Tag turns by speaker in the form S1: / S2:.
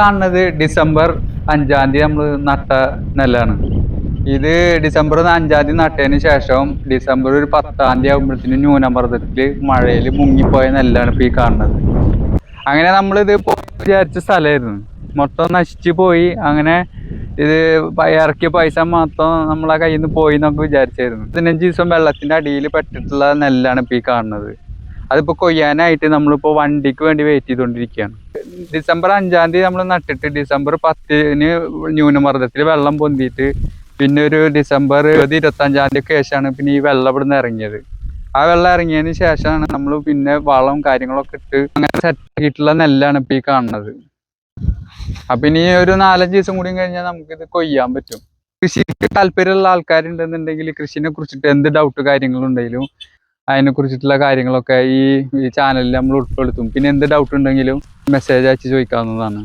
S1: കാണുന്നത് ഡിസംബർ അഞ്ചാം തീയതി നമ്മൾ നട്ട നെല്ലാണ്. ഇത് ഡിസംബർ അഞ്ചാം തീയതി നട്ടതിന് ശേഷം ഡിസംബർ ഒരു പത്താം തീയതി ആകുമ്പോഴത്തേനും ന്യൂനമർദ്ദത്തിൽ മഴയിൽ മുങ്ങിപ്പോയ നെല്ലാണ് ഇപ്പോൾ ഈ കാണുന്നത്. അങ്ങനെ നമ്മൾ ഇത് വിചാരിച്ച സ്ഥലമായിരുന്നു മൊത്തം നശിച്ചു പോയി. അങ്ങനെ ഇത് ഇറക്കിയ പൈസ മൊത്തം നമ്മളെ കയ്യിൽ നിന്ന് പോയി എന്നൊക്കെ വിചാരിച്ചായിരുന്നു. പതിനഞ്ച് ദിവസം വെള്ളത്തിന്റെ അടിയിൽ പെട്ടിട്ടുള്ള നെല്ലാണ് ഇപ്പോൾ ഈ കാണുന്നത്. അതിപ്പോൾ കൊയ്യാനായിട്ട് നമ്മളിപ്പോൾ വണ്ടിക്ക് വേണ്ടി വെയിറ്റ് ചെയ്തുകൊണ്ടിരിക്കുകയാണ് ഡിസംബർ അഞ്ചാം തീയതി നമ്മൾ നട്ടിട്ട് ഡിസംബർ പത്തിന് ന്യൂനമർദ്ദത്തിൽ വെള്ളം പൊന്തിയിട്ട് പിന്നെ ഒരു ഡിസംബർ ഇരുപത് ഇരുപത്തഞ്ചാം തീയതി ശേഷമാണ് പിന്നെ ഈ വെള്ളം ഇവിടുന്ന് ഇറങ്ങിയത്. ആ വെള്ളം ഇറങ്ങിയതിന് ശേഷമാണ് നമ്മൾ പിന്നെ വളവും കാര്യങ്ങളൊക്കെ ഇട്ട് അങ്ങനെ സെറ്റ് ആക്കിയിട്ടുള്ള നെല്ലാണ് ഇപ്പൊ ഈ കാണുന്നത്. അപ്പൊ ഇനി ഒരു നാലഞ്ച് ദിവസം കൂടി കഴിഞ്ഞാൽ നമുക്ക് ഇത് കൊയ്യാൻ പറ്റും. കൃഷിക്ക് താല്പര്യമുള്ള ആൾക്കാരുണ്ടെന്നുണ്ടെങ്കിൽ കൃഷിനെ കുറിച്ചിട്ട് എന്ത് ഡൗട്ട് കാര്യങ്ങളുണ്ടെങ്കിലും അതിനെ കുറിച്ചിട്ടുള്ള കാര്യങ്ങളൊക്കെ ഈ ഈ ചാനലിൽ നമ്മൾ ഉൾപ്പെടുത്തും. പിന്നെ എന്ത് ഡൗട്ട് ഉണ്ടെങ്കിലും മെസ്സേജ് അയച്ച് ചോദിക്കാവുന്നതാണ്.